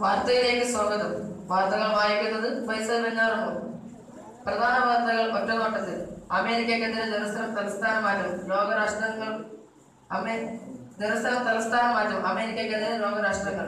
വാർത്തയിലേക്ക് സ്വാഗതം. വാർത്തകൾ വായിക്കുന്നത് ഫൈസൽ വെഞ്ഞാറമ്മു പ്രധാന വാർത്തകൾ ഒറ്റനോട്ടത്തിൽ. അമേരിക്കക്കെതിരെ ജെറുസലം തലസ്ഥാന മാറ്റം ലോകരാഷ്ട്രങ്ങൾ അമേ ജെറുസലം തലസ്ഥാന മാറ്റം അമേരിക്കക്കെതിരെ ലോകരാഷ്ട്രങ്ങൾ.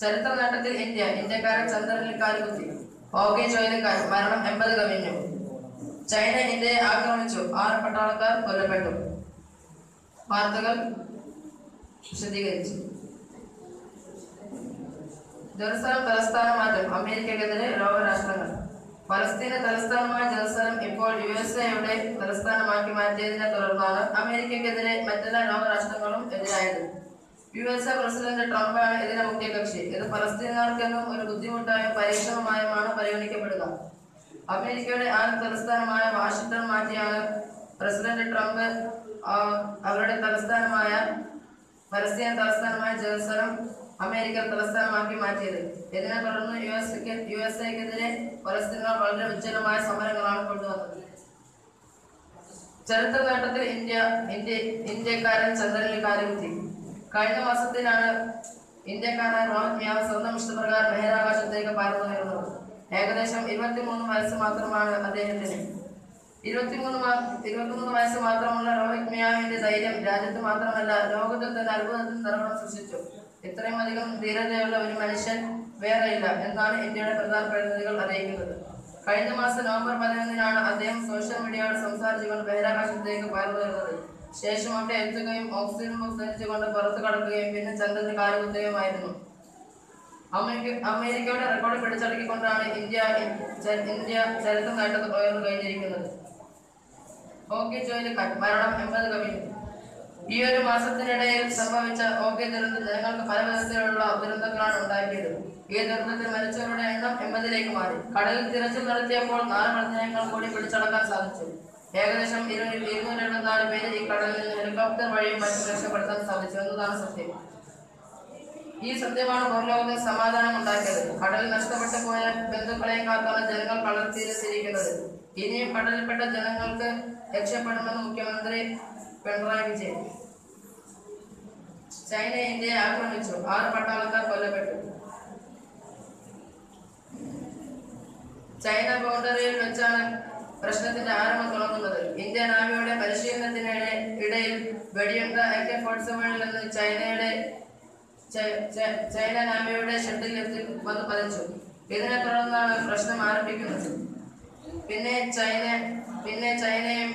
ചരിത്ര നേട്ടത്തിൽ ഇന്ത്യ ഇന്ത്യക്കാരൻ ചന്ദ്രനിൽ കാലുകുത്തി ഹോക്കി ചുഴലിക്കാർ മരണം എൺപത് കവിഞ്ഞു. ചൈന ഇന്ത്യയെ ആക്രമിച്ചു. ആറ് പട്ടാളക്കാർ കൊല്ലപ്പെട്ടു. വാർത്തകൾ വിശദീകരിച്ചു. ജെറുസലം തലസ്ഥാന മാറ്റം അമേരിക്കക്കെതിരെ ലോകരാഷ്ട്രങ്ങൾ. പലസ്തീന തലസ്ഥാനമായ ജെറുസലം ഇപ്പോൾ യു എസ് എയുടെ തലസ്ഥാനമാക്കി മാറ്റിയതിനെ തുടർന്നാണ് അമേരിക്കക്കെതിരെ മറ്റെല്ലാ ലോകരാഷ്ട്രങ്ങളും എതിരായത്. യു എസ് എ പ്രസിഡന്റ് ട്രംപാണ് ഇതിന്റെ മുഖ്യകക്ഷി ഇത് പലസ്തീനുകാർക്കെന്നും ഒരു ബുദ്ധിമുട്ടായ പരീക്ഷണമായുമാണ് പരിഗണിക്കപ്പെടുക. അമേരിക്കയുടെ ആദ്യ തലസ്ഥാനമായ വാഷിംഗ്ടൺ മാറ്റിയാണ് പ്രസിഡന്റ് ട്രംപ് അവരുടെ തലസ്ഥാനമായ പലസ്തീന തലസ്ഥാനമായ ജെറുസലം അമേരിക്ക തലസ്ഥാനമാക്കി മാറ്റിയത്. ഇതിനെ തുടർന്ന് യു എസ് യു എസ് എക്കെതിരെ പലസ്തീനുകൾ വളരെ ഉജ്ജ്വലമായ സമരങ്ങളാണ് കൊണ്ടുവന്നത്. ചരിത്ര നേട്ടത്തിൽ ഇന്ത്യ ഇന്ത്യ ഇന്ത്യക്കാരൻ ചന്ദ്രനിൽ കാര്യമെത്തി കഴിഞ്ഞ മാസത്തിലാണ് ഇന്ത്യക്കാരൻ റോഹിത് മ്യാവ് സ്വന്തം ഇഷ്ടപ്രകാരം ബഹിരാകാശത്തേക്ക് പറന്നുയർന്നത് ഏകദേശം ഇരുപത്തിമൂന്ന് വയസ്സ് മാത്രമാണ് അദ്ദേഹത്തിന്. ഇരുപത്തിമൂന്ന് ഇരുപത്തിമൂന്ന് വയസ്സ് മാത്രമുള്ള രോഹിത് മിയാവിന്റെ ധൈര്യം രാജ്യത്ത് മാത്രമല്ല ലോകത്തിൽ തന്നെ അത്ഭുതത്തിൽ നിറവണം സൃഷ്ടിച്ചു. ഇത്രയും അധികം ധീരതയുള്ള ഒരു മനുഷ്യൻ വേറെയില്ല എന്നാണ് ഇന്ത്യയുടെ പ്രധാന പ്രതിനിധികൾ അറിയിക്കുന്നത്. കഴിഞ്ഞ മാസം നവംബർ പതിനൊന്നിനാണ് അദ്ദേഹം സോഷ്യൽ മീഡിയയോട് സംസാരിച്ചുകൊണ്ട് ബഹിരാകാശത്തേക്ക് പറന്നുയർന്നത് ശേഷം അവിടെ എത്തുകയും ഓക്സിജൻ ബോക്സ് പുറത്തു കടക്കുകയും പിന്നെ ചന്ദ്രന് കാലുകുത്തുകയുമായിരുന്നു. അമേരിക്ക അമേരിക്കയുടെ റെക്കോർഡ് പിടിച്ചടക്കിക്കൊണ്ടാണ് ഇന്ത്യ ഇന്ത്യ ചരിത്ര നേട്ടത്തിൽ ഉയർന്നു കഴിഞ്ഞിരിക്കുന്നത്. ഹോക്കി ചുഴലിക്കാർ മരണം എൺപത് കവിഞ്ഞു. ഈ ഒരു മാസത്തിനിടയിൽ സംഭവിച്ച ഹോക്കി ദുരന്തം ജനങ്ങൾക്ക് പല വിധത്തിലുള്ള ദുരന്തങ്ങളാണ് ഉണ്ടാക്കിയത്. ഈ ദുരന്തത്തിൽ മരിച്ചവരുടെ എണ്ണം എൺപതിലേക്ക് മാറി. കടലിൽ തിരച്ചിൽ നടത്തിയപ്പോൾ നാല് മൃതദേഹങ്ങൾ കൂടി പിടിച്ചടക്കാൻ സാധിച്ചു. ഏകദേശം ഇരു ഇരുന്നൂറ്റി എഴുപത്തിനാല് പേര് ഈ കടലിൽ നിന്ന് ഹെലികോപ്റ്റർ വഴിയും മറ്റും രക്ഷപ്പെടുത്താൻ സാധിച്ചു എന്നതാണ് സത്യം. ഈ സത്യമാണ് ഭൂലോകത്തിൽ സമാധാനം ഉണ്ടാക്കിയത്. കടൽ നഷ്ടപ്പെട്ടു പോയ ബന്ധുക്കളെയും കാത്താണ് ജനങ്ങൾ കടൽ തീരത്തിരിക്കുന്നത്. ഇനിയും കടലിൽപ്പെട്ട ജനങ്ങൾക്ക് രക്ഷപ്പെടുമെന്ന് മുഖ്യമന്ത്രി പിണറായി വിജയൻ. ചൈന ഇന്ത്യയെ ആക്രമിച്ചു ആറ് പട്ടാളക്കാർ കൊല്ലപ്പെട്ടു. ചൈന ബൗണ്ടറിയിൽ വെച്ചാണ് പ്രശ്നത്തിന്റെ ആരംഭം തുടങ്ങുന്നത്. ഇന്ത്യൻ ആർമിയുടെ പരിശീലനത്തിനിടെ ഇടയിൽ വെടിയുണ്ട ഐക്യ ഫോർട്സ് നിന്ന് ചൈനയുടെ ചൈന നാവിയുടെ ഷെഡിൽ എത്തി വന്ന് പതിച്ചു. ഇതിനെ തുടർന്നാണ് പ്രശ്നം ആരംഭിക്കുന്നത്. പിന്നെ ചൈന പിന്നെ ചൈനയും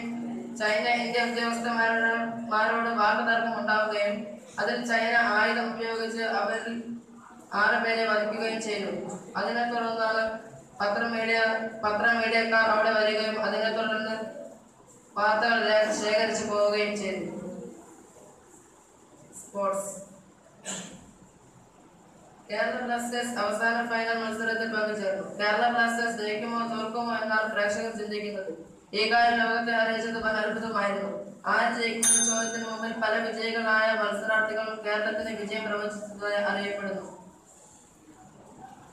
ചൈന ഇന്ത്യ ഉദ്യോഗസ്ഥന്മാരോട് മാരോട് വാക്കുതർക്കം ഉണ്ടാവുകയും അതിൽ ചൈന ആയുധം ഉപയോഗിച്ച് അവരിൽ ആറ് പേരെ വധിക്കുകയും ചെയ്തു. അതിനെ തുടർന്നാണ് പത്രമീഡിയ പത്ര മീഡിയക്കാർ അവിടെ വരികയും അതിനെ തുടർന്ന് വാർത്തകൾ ശേഖരിച്ചു പോവുകയും ചെയ്തു. സ്പോർട്സ് കേരള ബ്ലാസ്റ്റേഴ്സ് അവസാന ഫൈനൽ മത്സരത്തിൽ പങ്കുചേർന്നു. കേരള ബ്ലാസ്റ്റേഴ്സ് ജയിക്കുമോ തോൽക്കുമോ എന്നാണ് പ്രേക്ഷകർ ചിന്തിക്കുന്നത്. കാര്യം ലോകത്തെ അറിയിച്ചത് ചോദ്യത്തിന് മുമ്പിൽ പല വിജയികളായ മത്സരാർത്ഥികളും കേരളത്തിന് വിജയം പ്രവചിച്ചതായി അറിയപ്പെടുന്നു.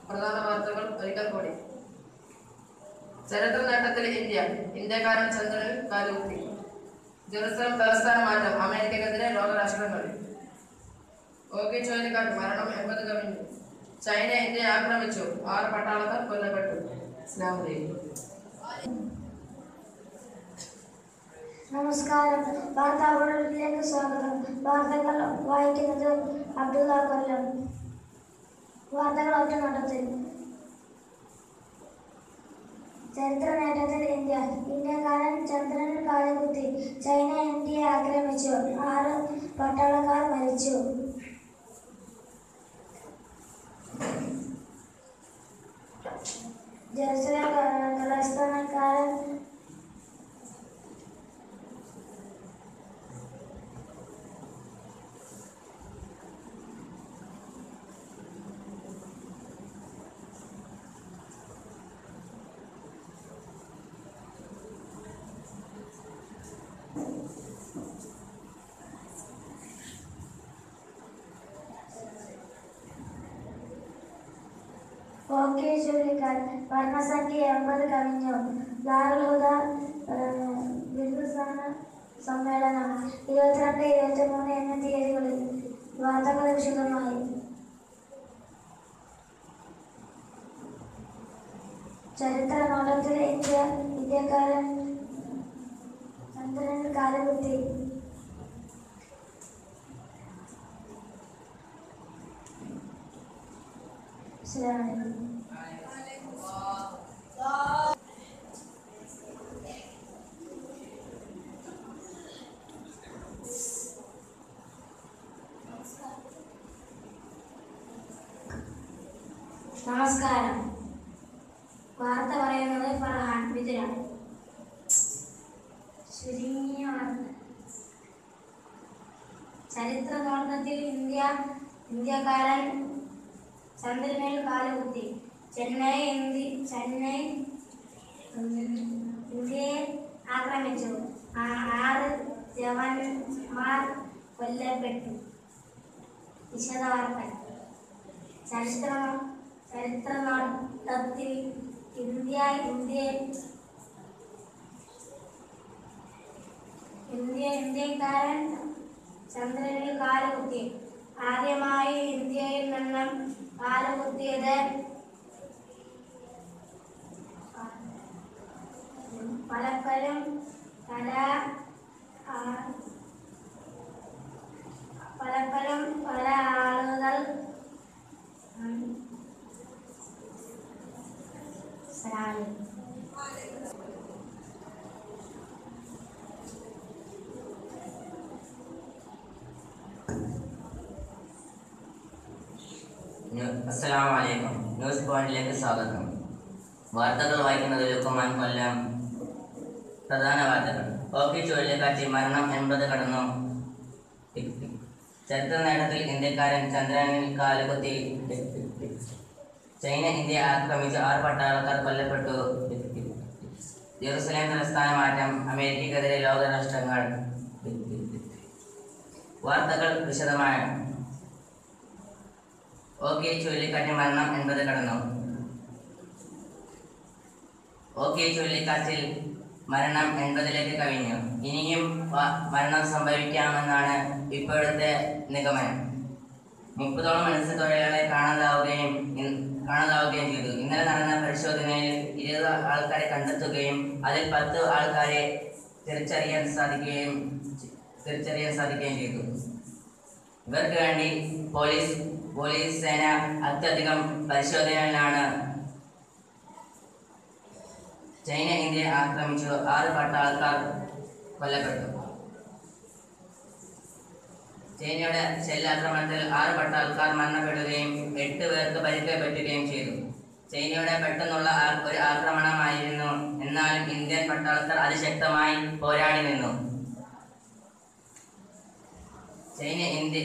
പ്രധാന വാർത്തകൾ ഒരിക്കൽ കൂടി. ചരിത്ര നേട്ടത്തിൽ ഇന്ത്യ ഇന്ത്യക്കാരൻ ചന്ദ്രനിൽ കാലുകുത്തി. ജെറുസലം തലസ്ഥാന മാറ്റം അമേരിക്കക്കെതിരെ ചുഴലിക്കാറ്റ് മരണം എൺപത് കവിഞ്ഞു ചൈന ഇന്ത്യയെ ആക്രമിച്ചു. ആറ് പട്ടാളക്കാർ കൊല്ലപ്പെട്ടു. ഇസ്ലാം ലീഗ് നമസ്കാരം. വാർത്താ ബുള്ളറ്റിലേക്ക് സ്വാഗതം. വാർത്തകൾ വായിക്കുന്നത് അബ്ദുള്ള കൊല്ലം. വാർത്തകൾ ഒറ്റ നോട്ടത്തിൽ ചരിത്ര നേട്ടത്തിൽ ഇന്ത്യ ഇന്ത്യക്കാരൻ ചന്ദ്രനിൽ കാലുകുത്തി ചൈന ഇന്ത്യയെ ആക്രമിച്ചു ആറ് പട്ടാളക്കാർ മരിച്ചു ജെറുസലേം ക- തലസ്ഥാനക്കാരൻ ഹോക്കി ചുരുക്കാൻ ഭരണസംഖ്യ എൺപത് കവിഞ്ഞു ദാറുൽഹുദ ബിന്ദുസ്ഥാന സമ്മേളനം ഇരുപത്തിരണ്ട് ഇരുപത്തി മൂന്ന് എന്നീ തീയതികളിൽ വാർത്തകൾ വിശദമായി. ചരിത്ര നോട്ടത്തിൽ ഇന്ത്യ ഇന്ത്യക്കാരൻ ചന്ദ്രനിൽ കാലുകുത്തി ശരിയാണ് നമസ്കാരം ചരിത്ര നോട്ടത്തിൽ ഇന്ത്യ ഇന്ത്യക്കാരൻ ചന്ദ്രനിൽ കാലുകുത്തി ചെന്നൈ ഇന്ത്യ ചെന്നൈ ഉം, ഇന്ത്യയെ ആക്രമിച്ചു ആ- ആറ് ജവാന്മാർ കൊല്ലപ്പെട്ടു വിശദവാർത്ത ചരിത്ര ചരിത്ര നോട്ടത്തിൽ ഇന്ത്യ ഇന്ത്യ ഇന്ത്യ ഇന്ത്യക്കാരൻ ചന്ദ്രനിൽ കാലുകുത്തി. ആദ്യമായി ഇന്ത്യയിൽ നിന്നും കാലുകുത്തിയത് പലപ്പോഴും കല പലപ്പോഴും പല ആളുകൾ ഉം, സലാം അസ്സലാമു അലൈക്കും. ന്യൂസ് പോയിന്റിലേക്ക് സ്വാഗതം. വാർത്തകൾ വായിക്കുന്നത് ലുക്കുമാൻ കൊല്ലം. പ്രധാന വാർത്തകൾ. ഹോക്കി ചുഴലിക്കാറ്റ് മരണം എൺപത് കടന്നു. ചരിത്ര നേട്ടത്തിൽ ഇന്ത്യക്കാരൻ ചന്ദ്രനിൽ കാലുകുത്തി. ചൈന ഇന്ത്യ ആക്രമിച്ച് ആറ് പട്ടാളക്കാർ കൊല്ലപ്പെട്ടു. ജെറുസലേം തലസ്ഥാന മാറ്റം അമേരിക്കക്കെതിരെ ലോകരാഷ്ട്രങ്ങൾ. വാർത്തകൾ വിശദമായി ഓക്കെ ചുഴലിക്കാറ്റ് മരണം എൺപത് കടന്നു. ഓക്കെ ചുഴലിക്കാറ്റിൽ മരണം എൺപതിലേക്ക് കവിഞ്ഞു ഇനിയും മരണം സംഭവിക്കാമെന്നാണ് ഇപ്പോഴത്തെ നിഗമനം. മുപ്പതോളം മത്സ്യത്തൊഴിലാളികളെ കാണാതാവുകയും കാണാതാവുകയും ചെയ്തു. ഇന്നലെ നടന്ന പരിശോധനയിൽ ഇരുപത് ആൾക്കാരെ കണ്ടെത്തുകയും അതിൽ പത്ത് ആൾക്കാരെ തിരിച്ചറിയാൻ സാധിക്കുകയും തിരിച്ചറിയാൻ സാധിക്കുകയും ചെയ്തു. ഇവർക്ക് വേണ്ടി പോലീസ് പോലീസ് സേന അത്യധികം പരിശോധനയിലാണ് ചൈന ഇന്ത്യ ആക്രമിച്ചു. ആറ് പട്ടാൾക്കാർ കൊല്ലപ്പെട്ടു. ചൈനയുടെ ഷെല്ലാക്രമണത്തിൽ ആറ് പട്ടാൾക്കാർ മരണപ്പെടുകയും എട്ട് പേർക്ക് പരിക്ക് പറ്റുകയും ചെയ്തു. ചൈനയുടെ പെട്ടെന്നുള്ള ഒരു ആക്രമണമായിരുന്നു. എന്നാലും ഇന്ത്യൻ പട്ടാളക്കാർ അതിശക്തമായി പോരാടി നിന്നു. ചൈന ഇന്ത്യ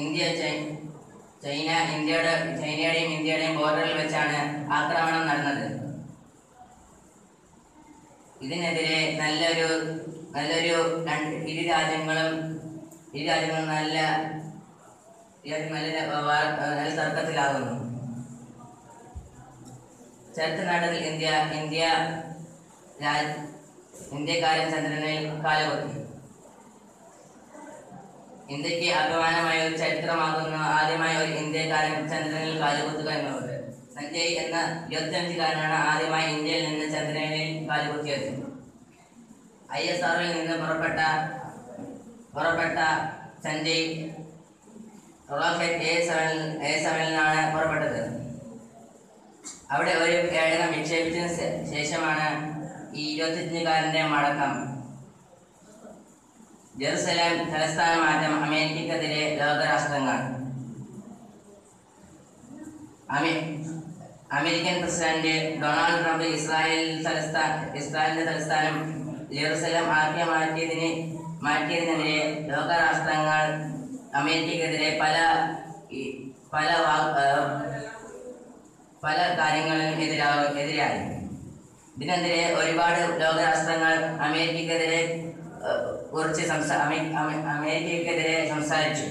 ഇന്ത്യ ചൈന ഇന്ത്യയുടെ ചൈനയുടെയും ഇന്ത്യയുടെയും ബോർഡറിൽ വെച്ചാണ് ആക്രമണം നടന്നത്. ഇതിനെതിരെ നല്ലൊരു നല്ലൊരു ഇരു രാജ്യങ്ങളും ഇരു രാജ്യങ്ങളും നല്ല നല്ല നല്ല തർക്കത്തിലാകുന്നു. ചരിത്ര നാടകത്തിൽ ഇന്ത്യ ഇന്ത്യ ഇന്ത്യക്കാരൻ ചന്ദ്രനിൽ കാലുകുത്തി ഇന്ത്യയ്ക്ക് അഭിമാനമായ ഒരു ചരിത്രമാകുന്ന ആദ്യമായ ഒരു ഇന്ത്യക്കാരൻ ചന്ദ്രനിൽ കാലുകുത്തുക എന്നുള്ളത്. സഞ്ജയ് എന്ന ഇരുപത്തിയഞ്ചുകാരനാണ് ആദ്യമായി ഇന്ത്യയിൽ നിന്ന് ചന്ദ്രനിൽ കാലുകുത്തിയത്. ഐ എസ് ആറിൽ നിന്ന് പുറപ്പെട്ട പുറപ്പെട്ട Sanjay rocket A seven A സെവനിലാണ് പുറപ്പെട്ടത്. അവിടെ ഒരു കേടകം വിക്ഷേപിച്ചതിന് ശേഷമാണ് ഈ ഇരുപത്തിയഞ്ചുകാരന്റെ മടക്കം. ജെറുസലേം തലസ്ഥാന മാറ്റം അമേരിക്കക്കെതിരെ ലോകരാഷ്ട്രങ്ങൾ. American president Donald Trump Israel തലസ്ഥാന ഇസ്രായേലിന്റെ തലസ്ഥാനം ജെറുസലേം ആക്കി മാറ്റിയതിന് മാറ്റിയതിനെതിരെ ലോകരാഷ്ട്രങ്ങൾ അമേരിക്കക്കെതിരെ പല പല പല കാര്യങ്ങളിലും എതിരാ എതിരായി. ഇതിനെതിരെ ഒരുപാട് ലോകരാഷ്ട്രങ്ങൾ അമേരിക്കക്കെതിരെ കുറിച്ച് സംസാ അമേ- അമേ- അമേരിക്കക്കെതിരെ സംസാരിച്ചു.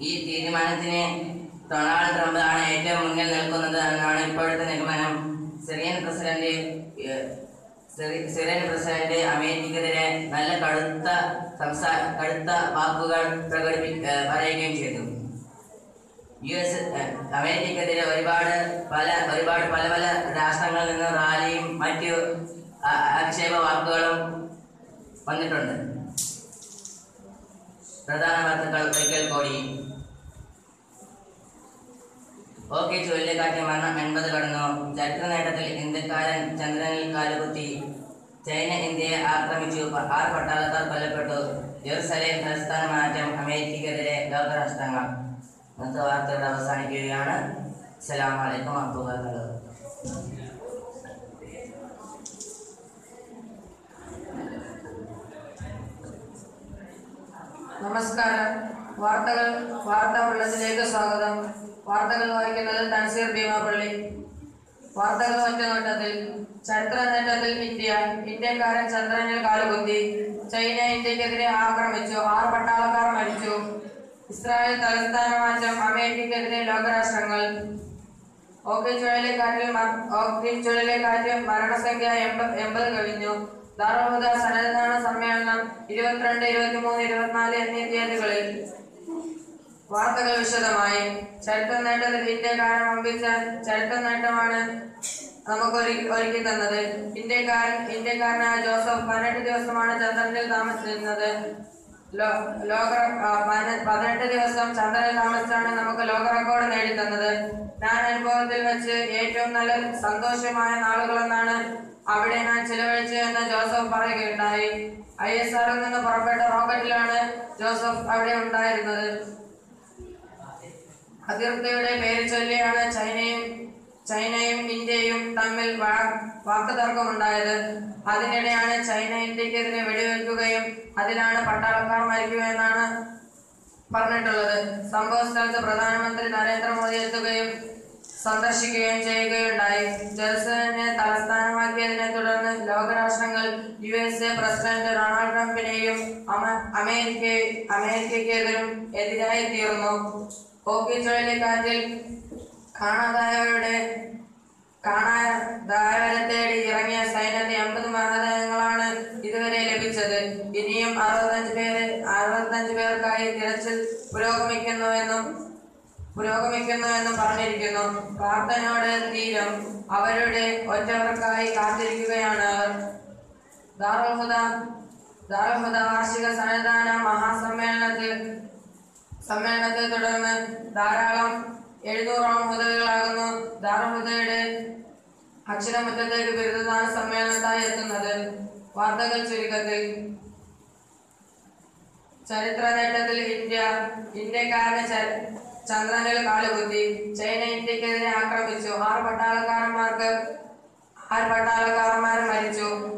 ഈ തീരുമാനത്തിന് ഡൊണാൾഡ് ട്രംപ് ആണ് ഏറ്റവും മുന്നിൽ നിൽക്കുന്നത് എന്നാണ് ഇപ്പോഴത്തെ നിഗമനം. സിറിയൻ പ്രസിഡന്റ് സിറിയൻ പ്രസിഡന്റ് അമേരിക്കക്കെതിരെ നല്ല കടുത്ത സംസാ കടുത്ത വാക്കുകൾ പ്രകടിപ്പി പറയുകയും ചെയ്തു. യു എസ് അമേരിക്കക്കെതിരെ ഒരുപാട് പല ഒരുപാട് പല പല രാഷ്ട്രങ്ങളിൽ നിന്ന് റാലിയും മറ്റു ആക്ഷേപ വാക്കുകളും വന്നിട്ടുണ്ട്. പ്രധാന വാർത്തകൾ ഒരിക്കൽ കൂടി. ഓക്കെ ചുഴലിക്കാറ്റ് മരണം എൺപത് കടന്നു. ചരിത്ര നേട്ടത്തിൽ ഇന്ത്യക്കാരൻ ചന്ദ്രനിൽ കാലുകുത്തി. ചൈന ഇന്ത്യയെ ആക്രമിച്ചു. ആറ് പട്ടാളക്കാർ കൊല്ലപ്പെട്ടു. ജെറുസലേം തലസ്ഥാന മാറ്റം അമേരിക്കക്കെതിരെ ലോകരാഷ്ട്രങ്ങൾ. ഇന്നത്തെ വാർത്തയുടെ അവസാനിക്കുകയാണ്. അസ്സലാമു അലൈക്കും നമസ്കാരം. വാർത്തകൾ വാർത്താ വെള്ളത്തിലേക്ക് സ്വാഗതം. വാർത്തകൾ വായിക്കുന്നത് തൻസീർ ഭീമാപള്ളി. വാർത്തകൾ ഒറ്റ നോട്ടത്തിൽ ചരിത്ര നേട്ടത്തിൽ ഇന്ത്യ ഇന്ത്യക്കാരൻ ചന്ദ്രനിൽ കാലുകുത്തി ചൈന ഇന്ത്യക്കെതിരെ ആക്രമിച്ചു ആറ് പട്ടാളക്കാർ മരിച്ചു. ഇസ്രായേൽ തലസ്ഥാന മാറ്റം അമേരിക്കക്കെതിരെ ലോകരാഷ്ട്രങ്ങൾ. ഓക്കെ ചുഴലിക്കാറ്റിൽ മ- ഓക്കെ ചുഴലിക്കാറ്റ് മരണസംഖ്യ എൺപ- എൺപത് കവിഞ്ഞു ദാറുഹുദ സന്നദ്ധാന സമ്മേളനം ഇരുപത്തിരണ്ട് ഇരുപത്തിമൂന്ന് ഇരുപത്തിനാല് എന്നീ തീയതികളിൽ. വാർത്തകൾ വിശദമായി. ചരിത്ര നേട്ടത്തിൽ ഇന്ത്യക്കാരൻ വമ്പിച്ച ചരിത്ര നേട്ടമാണ് നമുക്ക് ഒരുക്കി തന്നത്. ഇന്ത്യക്കാരൻ ഇന്ത്യക്കാരനായ ജോസഫ് പതിനെട്ട് ദിവസമാണ് ചന്ദ്രനിൽ താമസിച്ചിരുന്നത് ലോക പതിനെട്ട് ദിവസം ചന്ദ്രനിൽ താമസിച്ചാണ് നമുക്ക് ലോക റെക്കോർഡ് നേടി തന്നത് ഞാൻ അനുഭവത്തിൽ വെച്ച് ഏറ്റവും നല്ല സന്തോഷമായ നാളുകളെന്നാണ് അവിടെ ഞാൻ ചിലവഴിച്ച് എന്ന് ജോസഫ് പറയുകയുണ്ടായി. ഐ എസ് ആറിൽ നിന്ന് പുറപ്പെട്ട റോക്കറ്റിലാണ് ജോസഫ് അവിടെ ഉണ്ടായിരുന്നത്. അതിർത്തിയുടെ പേര് ചൊല്ലിയാണ് ചൈനയും ചൈനയും ഇന്ത്യയും തമ്മിൽ വാക്കുതർക്കമുണ്ടായത്. അതിനിടെയാണ് ചൈന ഇന്ത്യക്കെതിരെ വെടിവെക്കുകയും അതിലാണ് പട്ടാളക്കാർ മരിക്കുകയെന്നാണ് പറഞ്ഞിട്ടുള്ളത്. സംഭവ സ്ഥലത്ത് പ്രധാനമന്ത്രി നരേന്ദ്രമോദി എത്തുകയും സന്ദർശിക്കുകയും ചെയ്യുകയുണ്ടായി. ജെറുസലേമിനെ തലസ്ഥാനമാക്കിയതിനെ തുടർന്ന് ലോകരാഷ്ട്രങ്ങൾ U S A president Donald ട്രംപിനെയും അമ- അമേരിക്ക അമേരിക്കയ്ക്കെതിരും എതിരായി തീർന്നു ഹോക്കി ചുഴലിക്കാറ്റിൽ കാണാതായവരുടെ കാണാതായവരെ തേടി ഇറങ്ങിയ സൈന്യത്തെ എൺപത് മൃതദേഹങ്ങളാണ് ഇതുവരെ ലഭിച്ചത്. ഇനിയും അറുപത്തഞ്ച് പേര് അറുപത്തഞ്ച് പേർക്കായി തിരച്ചിൽ പുരോഗമിക്കുന്നുവെന്നും പുരോഗമിക്കുന്നുവെന്നും പറഞ്ഞിരിക്കുന്നു. പ്രാർത്ഥനയോടെ തീരം അവരുടെ ഒറ്റവർക്കായി കാത്തിരിക്കുകയാണ്. വാർഷിക സന്നിധാന മഹാസമ്മേളനത്തിൽ സമ്മേളനത്തെ തുടർന്ന് ധാരാളം എഴുന്നൂറോളം ഹുദകളാകുന്നു. ദാറുഹുദയുടെ അക്ഷരമുറ്റത്തേക്ക് ബിരുദദാന സമ്മേളനത്തായി എത്തുന്നത് വാർത്തകൾ ചുരുക്കത്തിൽ. ചരിത്ര നേട്ടത്തിൽ ഇന്ത്യ ഇന്ത്യക്കാരന് ചന്ദ്രനിൽ കാലുകുത്തി ചൈന ഇന്ത്യക്കെതിരെ ആക്രമിച്ചു. ആറ് പട്ടാളക്കാരന്മാർക്ക് ആറ് പട്ടാളക്കാരന്മാർ മരിച്ചു.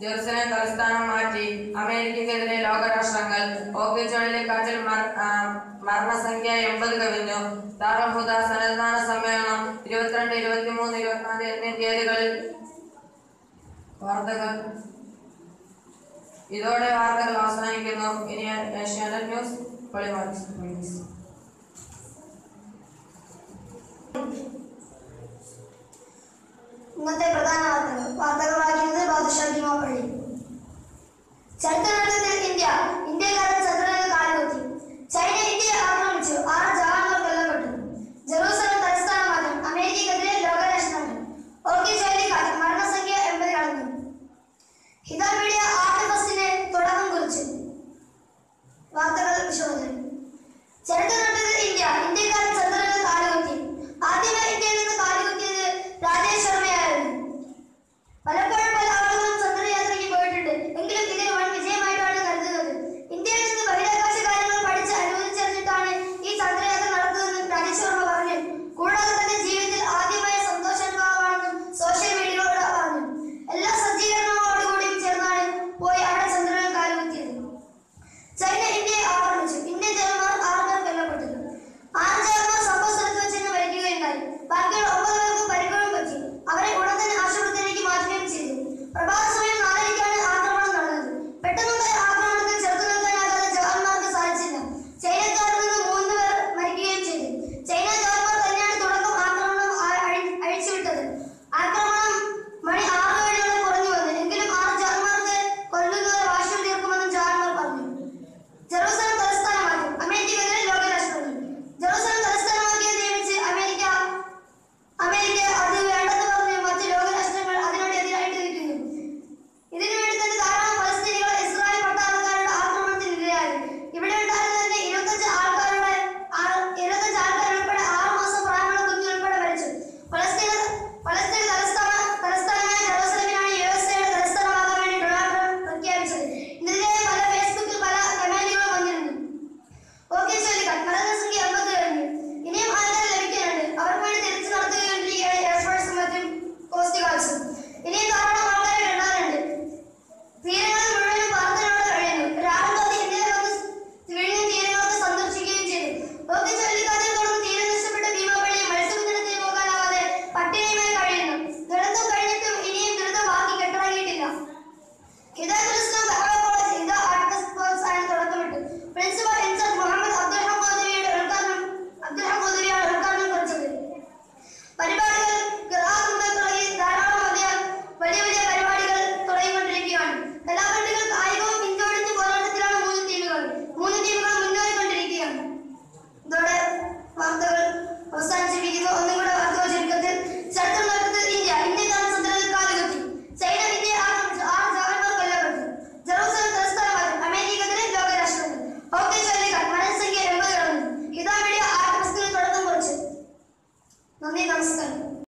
ജെറുസലേം തലസ്ഥാനം മാറ്റി. അമേരിക്കക്കെതിരെ ലോകരാഷ്ട്രങ്ങൾ. ഓക്കെ ചുഴലിക്കാറ്റിൽ മര- ആ, മരണസംഖ്യ എൺപത് കവിഞ്ഞു. താറഹുദ സന്നദ്ധാന സമ്മേളനം ഇരുപത്തിരണ്ട് ഇരുപത്തിമൂന്ന് ഇരുപത്തിനാല് എന്നീ തീയതികളിൽ വാർത്തകൾ. ഇതോടെ വാർത്തകൾ അവസാനിക്കുന്നു. ഇനി ഏഷ്യാനെറ്റ് ന്യൂസ് പൊളിമാർക്സ് ഇന്നത്തെ പ്രധാന വാർത്തകൾ വാർത്തകൾ വായിക്കുന്നത് ബാദുഷാ ഭീമാപ്പള്ളി ചരിത്ര ഇന്ത്യ ഇന്ത്യക്കാരുടെ